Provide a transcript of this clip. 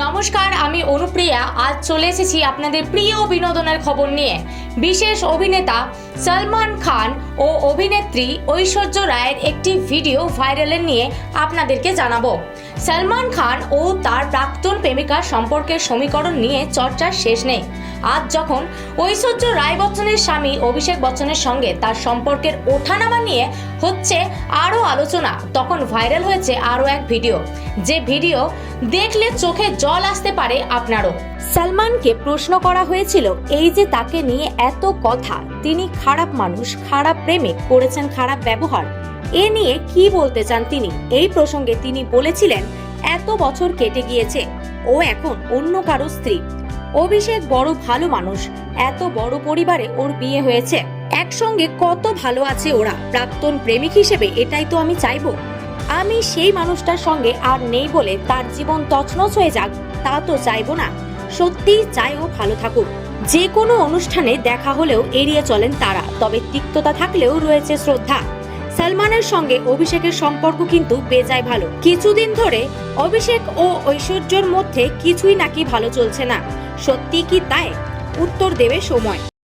নমস্কার আমি অনুপ্রিয়া। আজ চলে এসেছি আপনাদের প্রিয় বিনোদনের খবর নিয়ে। বিশেষ অভিনেতা সলমান খান ও অভিনেত্রী ঐশ্বর্য রায়ের একটি ভিডিও ভাইরালের নিয়ে আপনাদেরকে জানাব। সলমান খান ও তার প্রাক্তন প্রেমিকার সম্পর্কের সমীকরণ নিয়ে চর্চার শেষ নেই। আজ যখন ঐশ্বর্য রায় বচ্চনের স্বামী অভিষেক বচ্চনের সঙ্গে তার সম্পর্কের ওঠানামা নিয়ে হচ্ছে আরও আলোচনা, তখন ভাইরাল হয়েছে আরও এক ভিডিও। যে ভিডিও দেখলে চোখে জল আসতে পারে আপনারও। সালমানকে প্রশ্ন করা হয়েছিল, এই যে তাকে নিয়ে এত কথা। তিনি খারাপ মানুষ, খারাপ প্রেমিক করেছেন খারাপ ব্যবহার। এ নিয়ে কি বলতে চান তিনি? এই প্রসঙ্গে তিনি বলেছিলেন, এত বছর কেটে গিয়েছে, ও এখন অন্য কারও স্ত্রী। অভিষেক বড় ভালো মানুষ, এত বড় পরিবারে ওর বিয়ে হয়েছে। একসঙ্গে কত ভালো আছে ওরা। প্রাক্তন প্রেমিক হিসেবে এটাই তো আমি চাইব। আমি সেই মানুষটার সঙ্গে আর নেই বলে তার জীবন তছনছ হয়ে যাক, তা তো চাইব না। সত্যিই চাই ও ভালো থাকুক। যে কোনো অনুষ্ঠানে দেখা হলেও এড়িয়ে চলেন তারা, তবে তিক্ততা থাকলেও রয়েছে শ্রদ্ধা। সালমানের সঙ্গে অভিষেকের সম্পর্ক কিন্তু বেজায় ভালো। কিছুদিন ধরে অভিষেক ও ঐশ্বর্যর মধ্যে কিছুই নাকি ভালো চলছে না। সত্যি কি তাই? উত্তর দেবে সময়।